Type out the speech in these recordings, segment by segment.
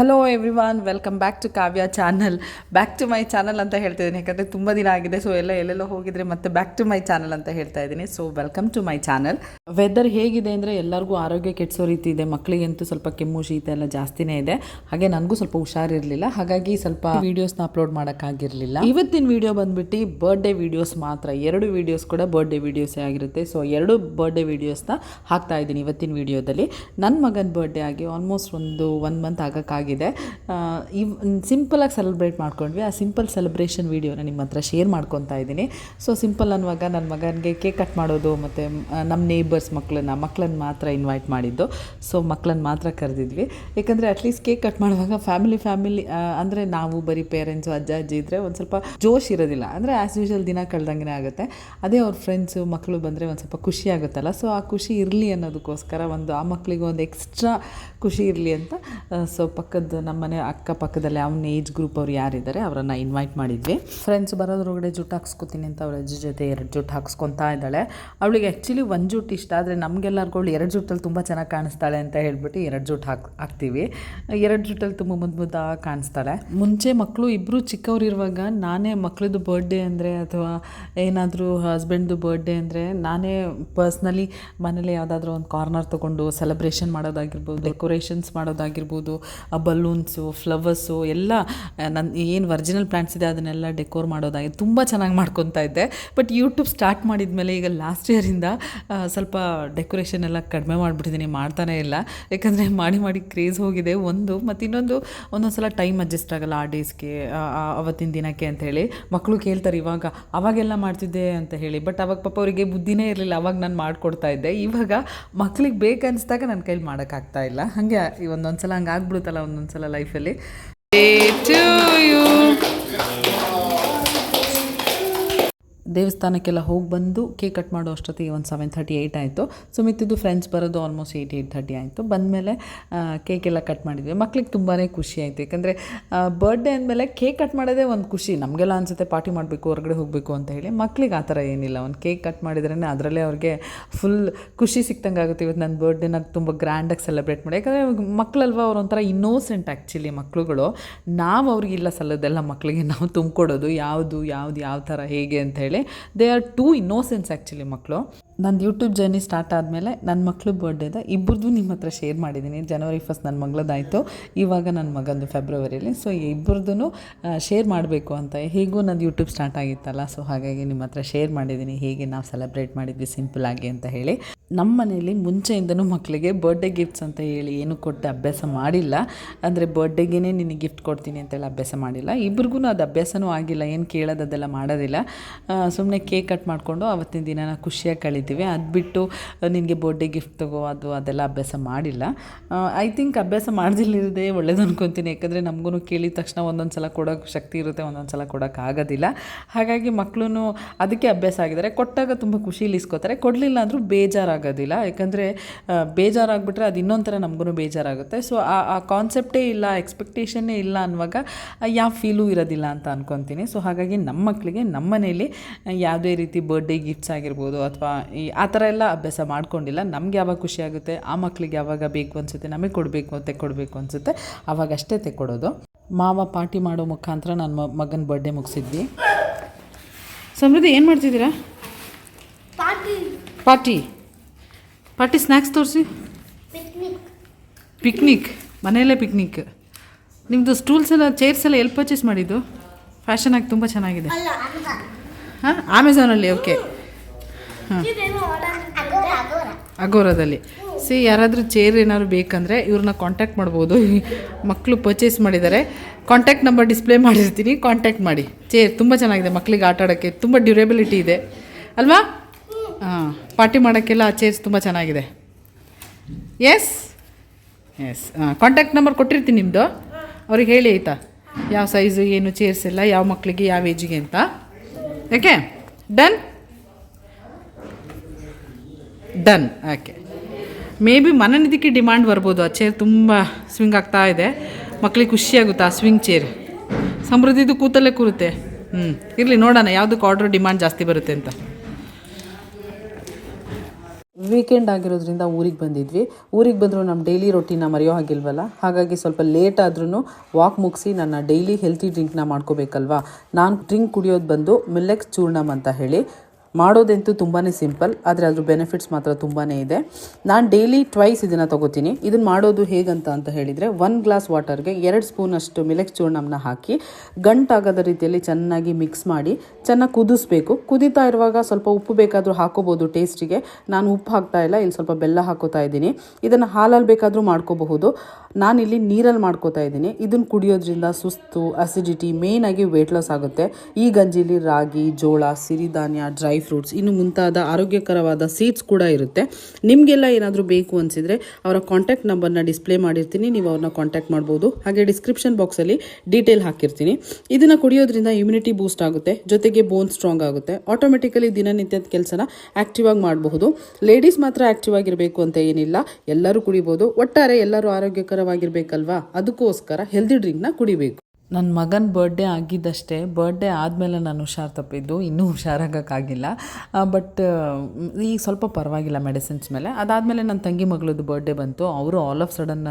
Hello everyone welcome back to Kavya channel back to my channel ಅಂತ ಹೇಳ್ತಿದ್ದೀನಿ. ಯಾಕಂದರೆ ತುಂಬ ದಿನ ಆಗಿದೆ. ಸೊ ಎಲ್ಲ ಎಲ್ಲೆಲ್ಲೋ ಹೋಗಿದ್ರೆ ಮತ್ತೆ ಬ್ಯಾಕ್ ಟು ಮೈ ಚಾನಲ್ ಅಂತ ಹೇಳ್ತಾ ಇದ್ದೀನಿ. So welcome to my channel weather ಹೇಗಿದೆ ಅಂದರೆ ಎಲ್ಲರಿಗೂ ಆರೋಗ್ಯ ಕೆಡಿಸೋ ರೀತಿ ಇದೆ. ಮಕ್ಕಳಿಗಂತೂ ಸ್ವಲ್ಪ ಕೆಮ್ಮು, ಶೀತ ಎಲ್ಲ ಜಾಸ್ತಿನೇ ಇದೆ. ಹಾಗೆ ನನಗೂ ಸ್ವಲ್ಪ ಹುಷಾರಿರಲಿಲ್ಲ. ಹಾಗಾಗಿ ಸ್ವಲ್ಪ ವೀಡಿಯೋಸ್ನ ಅಪ್ಲೋಡ್ ಮಾಡೋಕ್ಕಾಗಿರಲಿಲ್ಲ. ಇವತ್ತಿನ ವಿಡಿಯೋ ಬಂದ್ಬಿಟ್ಟು ಬರ್ಡೇ ವೀಡಿಯೋಸ್ ಮಾತ್ರ. ಎರಡು ವೀಡಿಯೋಸ್ ಕೂಡ ಬರ್ಡೇ ವೀಡಿಯೋಸೇ ಆಗಿರುತ್ತೆ. ಸೊ ಎರಡು ಬರ್ಡೇ ವೀಡಿಯೋಸ್ನ ಹಾಕ್ತಾ ಇದ್ದೀನಿ ಇವತ್ತಿನ ವಿಡಿಯೋದಲ್ಲಿ ನನ್ನ ಮಗನ ಬರ್ಡೇ ಆಗಿ ಆಲ್ಮೋಸ್ಟ್ ಒಂದು ಒನ್ ಮಂತ್ ಆಗೋಕ್ಕಾಗಿದೆ ಇವ್ ಸಿಂಪಲಾಗಿ ಸೆಲೆಬ್ರೇಟ್ ಮಾಡ್ಕೊಂಡ್ವಿ. ಆ ಸಿಂಪಲ್ ಸೆಲೆಬ್ರೇಷನ್ ವೀಡಿಯೋನ ನಿಮ್ಮ ಹತ್ರ ಶೇರ್ ಮಾಡ್ಕೊತಾ ಇದ್ದೀನಿ. ಸೊ ಸಿಂಪಲ್ ಅನ್ನುವಾಗ ನನ್ನ ಮಗನಿಗೆ ಕೇಕ್ ಕಟ್ ಮಾಡೋದು, ಮತ್ತು ನಮ್ಮ ನೇಬರ್ಸ್ ಮಕ್ಕಳನ್ನ ಮಕ್ಕಳನ್ನ ಮಾತ್ರ ಇನ್ವೈಟ್ ಮಾಡಿದ್ದು. ಸೊ ಮಕ್ಕಳನ್ನ ಮಾತ್ರ ಕರೆದಿದ್ವಿ. ಯಾಕಂದರೆ ಅಟ್ಲೀಸ್ಟ್ ಕೇಕ್ ಕಟ್ ಮಾಡುವಾಗ ಫ್ಯಾಮಿಲಿ ಫ್ಯಾಮಿಲಿ ಅಂದರೆ ನಾವು ಬರೀ ಪೇರೆಂಟ್ಸು ಅಜ್ಜ, ಅಜ್ಜಿ ಇದ್ದರೆ ಒಂದು ಸ್ವಲ್ಪ ಜೋಶ್ ಇರೋದಿಲ್ಲ. ಅಂದರೆ ಆ್ಯಸ್ ಯೂಶಲ್ ದಿನ ಕಳೆದಂಗೆ ಆಗುತ್ತೆ. ಅದೇ ಅವ್ರ ಫ್ರೆಂಡ್ಸು ಮಕ್ಕಳು ಬಂದರೆ ಒಂದು ಸ್ವಲ್ಪ ಖುಷಿ ಆಗುತ್ತಲ್ಲ. ಸೊ ಆ ಖುಷಿ ಇರಲಿ ಅನ್ನೋದಕ್ಕೋಸ್ಕರ ಒಂದು ಆ ಮಕ್ಕಳಿಗೆ ಒಂದು ಎಕ್ಸ್ಟ್ರಾ ಖುಷಿ ಇರಲಿ ಅಂತ ಸೊ ಪಕ್ಕದ ನಮ್ಮನೆ ಅಕ್ಕಪಕ್ಕದಲ್ಲಿ ಅವನ ಏಜ್ ಗ್ರೂಪ್ ಅವ್ರು ಯಾರಿದ್ದಾರೆ ಅವರನ್ನು ಇನ್ವೈಟ್ ಮಾಡಿದ್ವಿ. ಫ್ರೆಂಡ್ಸ್ ಬರೋದ್ರೊಳಗಡೆ ಜುಟ್ಟು ಹಾಕ್ಸ್ಕೊತೀನಿ ಅಂತ ಅವ್ರ ಅಜ್ಜಿ ಜೊತೆ ಎರಡು ಜುಟ್ಟು ಹಾಕ್ಸ್ಕೊತಾ ಇದ್ದಾಳೆ. ಅವಳಿಗೆ ಆ್ಯಕ್ಚುಲಿ ಒಂದು ಜುಟ್ಟು ಇಷ್ಟ, ಆದರೆ ನಮಗೆಲ್ಲರಿಗೂ ಎರಡು ಜುಟ್ಟಲ್ಲಿ ತುಂಬ ಚೆನ್ನಾಗಿ ಕಾಣಿಸ್ತಾಳೆ ಅಂತ ಹೇಳ್ಬಿಟ್ಟು ಎರಡು ಜುಟ್ಟು ಹಾಕ್, ಹಾಕ್ತೀವಿ. ಎರಡು ಜುಟ್ಟಲ್ಲಿ ತುಂಬ ಮುದ್ದು ಮುದ್ದಾಗಿ ಕಾಣಿಸ್ತಾಳೆ. ಮುಂಚೆ ಮಕ್ಕಳು ಇಬ್ಬರು ಚಿಕ್ಕವರಿರುವಾಗ ನಾನೇ ಮಕ್ಕಳದ್ದು ಬರ್ಡೇ ಅಂದರೆ ಅಥವಾ ಏನಾದರೂ ಹಸ್ಬೆಂಡ್ದು ಬರ್ಡೇ ಅಂದರೆ ನಾನೇ ಪರ್ಸ್ನಲಿ ಮನೇಲಿ ಯಾವುದಾದ್ರೂ ಒಂದು ಕಾರ್ನರ್ ತೊಗೊಂಡು ಸೆಲೆಬ್ರೇಷನ್ ಮಾಡೋದಾಗಿರ್ಬೋದು ಡೆಕೋರೇಷನ್ಸ್ ಮಾಡೋದಾಗಿರ್ಬೋದು ಬಲೂನ್ಸು ಫ್ಲವರ್ಸು ಎಲ್ಲ ನನ್ನ ಏನು ವರ್ಜಿನಲ್ ಪ್ಲ್ಯಾಂಟ್ಸ್ ಇದೆ ಅದನ್ನೆಲ್ಲ ಡೆಕೋರ್ ಮಾಡೋದಾಗಿ ತುಂಬ ಚೆನ್ನಾಗಿ ಮಾಡ್ಕೊತಾ ಇದ್ದೆ. ಬಟ್ ಯೂಟ್ಯೂಬ್ ಸ್ಟಾರ್ಟ್ ಮಾಡಿದ್ಮೇಲೆ ಈಗ ಲಾಸ್ಟ್ ಇಯರಿಂದ ಸ್ವಲ್ಪ ಡೆಕೋರೇಷನ್ ಎಲ್ಲ ಕಡಿಮೆ ಮಾಡಿಬಿಟ್ಟಿದ್ದೀನಿ ಮಾಡ್ತಾನೇ ಇಲ್ಲ. ಯಾಕಂದರೆ ಮಾಡಿ ಮಾಡಿ ಕ್ರೇಜ್ ಹೋಗಿದೆ ಒಂದು, ಮತ್ತು ಇನ್ನೊಂದು ಒಂದೊಂದು ಸಲ ಟೈಮ್ ಅಡ್ಜಸ್ಟ್ ಆಗಲ್ಲ ಆ ಡೇಸ್ಗೆ ಅವತ್ತಿನ ದಿನಕ್ಕೆ ಅಂತ ಹೇಳಿ. ಮಕ್ಕಳು ಕೇಳ್ತಾರೆ, ಇವಾಗ, ಅವಾಗೆಲ್ಲ ಮಾಡ್ತಿದ್ದೆ ಅಂತ ಹೇಳಿ. ಬಟ್ ಅವಾಗ ಪಾಪ ಅವರಿಗೆ ಬುದ್ಧಿನೇ ಇರಲಿಲ್ಲ, ಅವಾಗ ನಾನು ಮಾಡಿಕೊಡ್ತಾ ಇದ್ದೆ. ಇವಾಗ ಮಕ್ಳಿಗೆ ಬೇಕನ್ನಿಸ್ದಾಗ ನನ್ನ ಕೈಲಿ ಮಾಡೋಕ್ಕಾಗ್ತಾ ಇಲ್ಲ. ಹಾಗೆ ಒಂದೊಂದು ಸಲ ಹಂಗೆ ಆಗ್ಬಿಡುತ್ತಲ್ಲ ಒಂದೊಂದು ಸಲ ಲೈಫಲ್ಲಿ ದೇವಸ್ಥಾನಕ್ಕೆಲ್ಲ ಹೋಗಿ ಬಂದು ಕೇಕ್ ಕಟ್ ಮಾಡೋ ಅಷ್ಟೊತ್ತಿಗೆ ಒಂದು ಸೆವೆನ್ ತರ್ಟಿ ಏಯ್ಟ್ ಆಯಿತು. ಸೊ ಮಿತ್ತಿದ್ದು ಫ್ರೆಂಡ್ಸ್ ಬರೋದು ಆಲ್ಮೋಸ್ಟ್ ಏಯ್ಟ್ ಏಯ್ಟ್ ತರ್ಟಿ ಆಯಿತು. ಬಂದಮೇಲೆ ಕೇಕ್ ಎಲ್ಲ ಕಟ್ ಮಾಡಿದ್ವಿ. ಮಕ್ಳಿಗೆ ತುಂಬಾ ಖುಷಿ ಆಯಿತು. ಯಾಕಂದರೆ ಬರ್ಡೇ ಅಂದಮೇಲೆ ಕೇಕ್ ಕಟ್ ಮಾಡೋದೇ ಒಂದು ಖುಷಿ. ನಮಗೆಲ್ಲ ಅನಿಸುತ್ತೆ ಪಾರ್ಟಿ ಮಾಡಬೇಕು, ಹೊರಗಡೆ ಹೋಗಬೇಕು ಅಂತ ಹೇಳಿ. ಮಕ್ಳಿಗೆ ಆ ಥರ ಏನಿಲ್ಲ. ಒಂದು ಕೇಕ್ ಕಟ್ ಮಾಡಿದ್ರೇ ಅದರಲ್ಲೇ ಅವ್ರಿಗೆ ಫುಲ್ ಖುಷಿ ಸಿಕ್ತಂಗೆ ಆಗುತ್ತೆ. ಇವತ್ತು ನನ್ನ ಬರ್ಡೇನ ತುಂಬ ಗ್ರ್ಯಾಂಡಾಗಿ ಸೆಲೆಬ್ರೇಟ್ ಮಾಡಿ. ಯಾಕಂದರೆ ಮಕ್ಕಳಲ್ವ ಅವ್ರು ಒಂಥರ ಇನ್ನೋಸೆಂಟ್ ಆ್ಯಕ್ಚುಲಿ ಮಕ್ಕಳುಗಳು ನಾವು ಅವ್ರಿಗಿಲ್ಲ ಸಲ್ಲದೆಲ್ಲ ಮಕ್ಕಳಿಗೆ ನಾವು ತುಂಬಿಕೊಡೋದು. ಯಾವುದು ಯಾವುದು, ಯಾವ ಥರ, ಹೇಗೆ ಅಂತ ಹೇಳಿ. They are too innocence actually ಮಕ್ಕಳು ನಂದು ಯೂಟ್ಯೂಬ್ ಜರ್ನಿ ಸ್ಟಾರ್ಟ್ ಆದಮೇಲೆ ನನ್ನ ಮಕ್ಕಳು ಬರ್ಡೇದ ಇಬ್ಬರದ್ದು ನಿಮ್ಮ ಹತ್ರ ಶೇರ್ ಮಾಡಿದ್ದೀನಿ ಜನವರಿ ಫಸ್ಟ್ ನನ್ನ ಮಗಳದಾಯಿತು. ಇವಾಗ ನನ್ನ ಮಗಂದು ಫೆಬ್ರವರಿಯಲ್ಲಿ ಸೊ ಇಬ್ಬರದೂ ಶೇರ್ ಮಾಡಬೇಕು ಅಂತ ಹೇಗೂ ನಂದು ಯೂಟ್ಯೂಬ್ ಸ್ಟಾರ್ಟ್ ಆಗಿತ್ತಲ್ಲ. ಸೊ ಹಾಗಾಗಿ ನಿಮ್ಮ ಹತ್ರ ಶೇರ್ ಮಾಡಿದ್ದೀನಿ ಹೇಗೆ ನಾವು ಸೆಲೆಬ್ರೇಟ್ ಮಾಡಿದ್ವಿ ಸಿಂಪಲ್ ಆಗಿ ಅಂತ ಹೇಳಿ. ನಮ್ಮ ಮನೆಯಲ್ಲಿ ಮುಂಚೆಯಿಂದನೂ ಮಕ್ಕಳಿಗೆ ಬರ್ಡೇ ಗಿಫ್ಟ್ಸ್ ಅಂತ ಹೇಳಿ ಏನು ಕೊಟ್ಟು ಅಭ್ಯಾಸ ಮಾಡಿಲ್ಲ. ಅಂದರೆ ಬರ್ಡೇಗೇ ನಿನಗೆ ಗಿಫ್ಟ್ ಕೊಡ್ತೀನಿ ಅಂತೇಳಿ ಅಭ್ಯಾಸ ಮಾಡಿಲ್ಲ. ಇಬ್ರಿಗೂ ಅದು ಅಭ್ಯಾಸನೂ ಆಗಿಲ್ಲ. ಏನು ಕೇಳೋದು ಅದೆಲ್ಲ ಮಾಡೋದಿಲ್ಲ. ಸುಮ್ಮನೆ ಕೇಕ್ ಕಟ್ ಮಾಡಿಕೊಂಡು ಅವತ್ತಿನ ದಿನ ಖುಷಿಯಾಗಿ ಕಳಿತೀವಿ ಅದು ಬಿಟ್ಟು ನಿನಗೆ ಬರ್ಡೇ ಗಿಫ್ಟ್ ತಗೋ, ಅದು, ಅದೆಲ್ಲ ಅಭ್ಯಾಸ ಮಾಡಿಲ್ಲ. ಐ ಥಿಂಕ್ ಅಭ್ಯಾಸ ಮಾಡ್ದಿಲ್ಲದೆ ಒಳ್ಳೇದು ಅನ್ಕೊತೀನಿ. ಯಾಕಂದರೆ ನಮಗೂ ಕೇಳಿದ ತಕ್ಷಣ ಒಂದೊಂದು ಸಲ ಕೊಡೋಕ್ಕೆ ಶಕ್ತಿ ಇರುತ್ತೆ, ಒಂದೊಂದು ಸಲ ಕೊಡೋಕ್ಕಾಗೋದಿಲ್ಲ ಹಾಗಾಗಿ ಮಕ್ಕಳು ಅದಕ್ಕೆ ಅಭ್ಯಾಸ ಆಗಿದ್ದಾರೆ ಕೊಟ್ಟಾಗ ತುಂಬ ಖುಷಿಲಿ ಇಸ್ಕೋತಾರೆ. ಕೊಡಲಿಲ್ಲ ಅಂದರೂ ಬೇಜಾರಾಗೋದಿಲ್ಲ. ಯಾಕಂದರೆ ಬೇಜಾರಾಗ್ಬಿಟ್ರೆ ಅದು ಇನ್ನೊಂದು ಥರ ನಮಗೂ ಬೇಜಾರಾಗುತ್ತೆ. ಸೊ ಆ ಆ ಕಾನ್ಸೆಪ್ಟೇ ಇಲ್ಲ ಎಕ್ಸ್ಪೆಕ್ಟೇಷನ್ನೇ ಇಲ್ಲ ಅನ್ನುವಾಗ ಯಾವ ಫೀಲೂ ಇರೋದಿಲ್ಲ ಅಂತ ಅನ್ಕೊತೀನಿ. ಸೊ ಹಾಗಾಗಿ ನಮ್ಮ ಮಕ್ಕಳಿಗೆ ನಮ್ಮ ಮನೇಲಿ ಯಾವುದೇ ರೀತಿ ಬರ್ಡೇ ಗಿಫ್ಟ್ಸ್ ಆಗಿರ್ಬೋದು ಅಥವಾ ಈ ಆ ಥರ ಎಲ್ಲ ಅಭ್ಯಾಸ ಮಾಡ್ಕೊಂಡಿಲ್ಲ. ನಮ್ಗೆ ಯಾವಾಗ ಖುಷಿ ಆಗುತ್ತೆ? ಆ ಮಕ್ಕಳಿಗೆ ಯಾವಾಗ ಬೇಕು ಅನಿಸುತ್ತೆ? ನಮಗೆ ಕೊಡಬೇಕು ತೆಕ್ಕೊಡ್ಬೇಕು ಅನಿಸುತ್ತೆ. ಅವಾಗಷ್ಟೇ ತೆಕ್ಕೊಡೋದು. ಮಾವ ಪಾರ್ಟಿ ಮಾಡೋ ಮುಖಾಂತರ ನನ್ನ ಮಗನ ಬರ್ಡೇ ಮುಗಿಸಿದ್ವಿ. ಸಮೃದ್ಧಿ ಏನು ಮಾಡ್ತಿದ್ದೀರಾ? ಪಾರ್ಟಿ. ಪಾರ್ಟಿ. ಸ್ನ್ಯಾಕ್ಸ್ ತೋರಿಸಿ. ಪಿಕ್ನಿಕ್. ಮನೆಯಲ್ಲೇ ಪಿಕ್ನಿಕ್. ನಿಮ್ಮದು ಸ್ಟೂಲ್ಸ್ ಎಲ್ಲ ಚೇರ್ಸ್ ಎಲ್ಲ ಎಲ್ಲಿ ಪರ್ಚೇಸ್ ಮಾಡಿದ್ದು? ಫ್ಯಾಷನ್ ಆಗಿ ತುಂಬ ಚೆನ್ನಾಗಿದೆ. ಹಾಂ ಅಮೆಝಾನಲ್ಲಿ ಓಕೆ. ಅಗೋರದಲ್ಲಿ ಸಿ ಯಾರಾದರೂ ಚೇರ್ ಏನಾದ್ರು ಬೇಕಂದರೆ ಇವ್ರನ್ನ ಕಾಂಟ್ಯಾಕ್ಟ್ ಮಾಡ್ಬೋದು. ಮಕ್ಕಳು ಪರ್ಚೇಸ್ ಮಾಡಿದ್ದಾರೆ ಕಾಂಟ್ಯಾಕ್ಟ್ ನಂಬರ್ ಡಿಸ್ಪ್ಲೇ ಮಾಡಿರ್ತೀನಿ. ಕಾಂಟ್ಯಾಕ್ಟ್ ಮಾಡಿ. ಚೇರ್ ತುಂಬ ಚೆನ್ನಾಗಿದೆ. ಮಕ್ಕಳಿಗೆ ಆಟ ಆಡೋಕ್ಕೆ ತುಂಬ ಡ್ಯೂರೇಬಿಲಿಟಿ ಇದೆ. ಅಲ್ವಾ? ಹಾಂ ಪಾರ್ಟಿ ಮಾಡೋಕ್ಕೆಲ್ಲ ಆ ಚೇರ್ಸ್ ತುಂಬ ಚೆನ್ನಾಗಿದೆ. ಎಸ್ ಎಸ್ ಹಾಂ ಕಾಂಟ್ಯಾಕ್ಟ್ ನಂಬರ್ ಕೊಟ್ಟಿರ್ತೀನಿ ನಿಮ್ಮದು ಅವ್ರಿಗೆ ಹೇಳಿ ಆಯಿತಾ? ಯಾವ ಸೈಜು ಏನು ಚೇರ್ಸ್ ಎಲ್ಲ ಯಾವ ಮಕ್ಕಳಿಗೆ ಯಾವ ಏಜಿಗೆ ಅಂತ. Okay done done okay maybe ಮನನಿಧಿಕ್ಕೆ demand ಬರ್ಬೋದು. ಆ ಚೇರ್ ತುಂಬ ಸ್ವಿಂಗ್ ಆಗ್ತಾ ಇದೆ. ಮಕ್ಕಳಿಗೆ ಖುಷಿಯಾಗುತ್ತೆ ಆ ಸ್ವಿಂಗ್ ಚೇರ್ ಸಮೃದ್ಧಿದು ಕೂತಲ್ಲೇ ಕೂರುತ್ತೆ. ಹ್ಞೂ ಇರಲಿ, ನೋಡೋಣ. ಯಾವುದಕ್ಕೆ ಆರ್ಡ್ರ್ ಡಿಮ್ಯಾಂಡ್ ಜಾಸ್ತಿ ಬರುತ್ತೆ ಅಂತ. ವೀಕೆಂಡ್ ಆಗಿರೋದ್ರಿಂದ ಊರಿಗೆ ಬಂದಿದ್ವಿ. ಊರಿಗೆ ಬಂದರೂ ನಮ್ಮ ಡೈಲಿ ರೊಟ್ಟಿನ ಮರೆಯೋ ಹಾಗಿಲ್ವಲ್ಲ? ಹಾಗಾಗಿ ಸ್ವಲ್ಪ ಲೇಟ್ ಆದ್ರೂ ವಾಕ್ ಮುಗಿಸಿ ನನ್ನ ಡೈಲಿ ಹೆಲ್ತಿ ಡ್ರಿಂಕ್ನ ಮಾಡ್ಕೋಬೇಕಲ್ವಾ? ನಾನು ಡ್ರಿಂಕ್ ಕುಡಿಯೋದು ಬಂದು ಮಿಲ್ಲೆಕ್ಸ್ ಚೂರ್ಣಮ್ ಅಂತ ಹೇಳಿ ಮಾಡೋದಂತೂ ತುಂಬಾ ಸಿಂಪಲ್, ಆದರೆ ಅದ್ರ ಬೆನಿಫಿಟ್ಸ್ ಮಾತ್ರ ತುಂಬಾ ಇದೆ. ನಾನು ಡೈಲಿ ಟ್ವೈಸ್ ಇದನ್ನು ತಗೋತೀನಿ. ಇದನ್ನು ಮಾಡೋದು ಹೇಗಂತ ಅಂತ ಹೇಳಿದರೆ ಒನ್ ಗ್ಲಾಸ್ ವಾಟರ್ಗೆ ಎರಡು ಸ್ಪೂನ್ ಅಷ್ಟು ಮಿಲೆಕ್ಸ್ ಚೂರ್ಣಮ್ನ ಹಾಕಿ, ಗಂಟಾಗದ ರೀತಿಯಲ್ಲಿ ಚೆನ್ನಾಗಿ ಮಿಕ್ಸ್ ಮಾಡಿ, ಚೆನ್ನಾಗಿ ಕುದಿಸ್ಬೇಕು. ಕುದಿತಾ ಇರುವಾಗ ಸ್ವಲ್ಪ ಉಪ್ಪು ಬೇಕಾದರೂ ಹಾಕೋಬೋದು ಟೇಸ್ಟಿಗೆ ನಾನು ಉಪ್ಪು ಹಾಕ್ತಾ ಇಲ್ಲ, ಇಲ್ಲಿ ಸ್ವಲ್ಪ ಬೆಲ್ಲ ಹಾಕೋತಾ ಇದ್ದೀನಿ. ಇದನ್ನು ಹಾಲಲ್ಲಿ ಬೇಕಾದರೂ ಮಾಡ್ಕೋಬಹುದು. ನಾನಿಲ್ಲಿ ನೀರಲ್ಲಿ ಮಾಡ್ಕೋತಾ ಇದ್ದೀನಿ. ಇದನ್ನು ಕುಡಿಯೋದ್ರಿಂದ ಸುಸ್ತು ಅಸಿಡಿಟಿ ಮೇಯ್ನಾಗಿ ವೆಯ್ಟ್ ಲಾಸ್ ಆಗುತ್ತೆ. ಈ ಗಂಜಿಲಿ ರಾಗಿ, ಜೋಳ, ಸಿರಿಧಾನ್ಯ ಡ್ರೈ ಫ್ರೂಟ್ಸ್, ಇನ್ನು ಮುಂತಾದ ಆರೋಗ್ಯಕರವಾದ ಸೀಡ್ಸ್ ಕೂಡ ಇರುತ್ತೆ. ನಿಮಗೆಲ್ಲ ಏನಾದರೂ ಬೇಕು ಅನಿಸಿದರೆ ಅವರ ಕಾಂಟ್ಯಾಕ್ಟ್ ನಂಬರ್ನ ಡಿಸ್ಪ್ಲೇ ಮಾಡಿರ್ತೀನಿ. ನೀವು ಅವ್ರನ್ನ ಕಾಂಟ್ಯಾಕ್ಟ್ ಮಾಡ್ಬೋದು. ಹಾಗೆ ಡಿಸ್ಕ್ರಿಪ್ಷನ್ ಬಾಕ್ಸಲ್ಲಿ ಡೀಟೇಲ್ ಹಾಕಿರ್ತೀನಿ. ಇದನ್ನು ಕುಡಿಯೋದ್ರಿಂದ ಇಮ್ಯುನಿಟಿ ಬೂಸ್ಟ್ ಆಗುತ್ತೆ. ಜೊತೆಗೆ ಬೋನ್ ಸ್ಟ್ರಾಂಗ್ ಆಗುತ್ತೆ. ಆಟೋಮೆಟಿಕಲಿ ದಿನನಿತ್ಯದ ಕೆಲಸನ ಆಕ್ಟಿವ್ ಆಗಿ ಮಾಡಬಹುದು. ಲೇಡೀಸ್ ಮಾತ್ರ ಆಕ್ಟಿವ್ ಆಗಿರಬೇಕು ಅಂತ ಏನಿಲ್ಲ. ಎಲ್ಲರೂ ಕುಡಿಬೋದು. ಒಟ್ಟಾರೆ ಎಲ್ಲರೂ ಆರೋಗ್ಯಕರವಾಗಿರಬೇಕಲ್ವಾ? ಅದಕ್ಕೋಸ್ಕರ ಹೆಲ್ದಿ ಡ್ರಿಂಕ್ನ ಕುಡಿಬೇಕು. ನನ್ನ ಮಗನ ಬರ್ಡೇ ಆಗಿದ್ದಷ್ಟೇ ಬರ್ಡೇ ಆದಮೇಲೆ ನಾನು ಹುಷಾರು ತಪ್ಪಿದ್ದು, ಇನ್ನೂ ಹುಷಾರಾಗೋಕ್ಕಾಗಿಲ್ಲ. ಬಟ್ ಈಗ ಸ್ವಲ್ಪ ಪರವಾಗಿಲ್ಲ ಮೆಡಿಸಿನ್ಸ್ ಮೇಲೆ. ಅದಾದಮೇಲೆ ನನ್ನ ತಂಗಿ ಮಗಳದ್ದು ಬರ್ಡೇ ಬಂತು. ಅವರು ಆಲ್ ಆಫ್ ಸಡನ್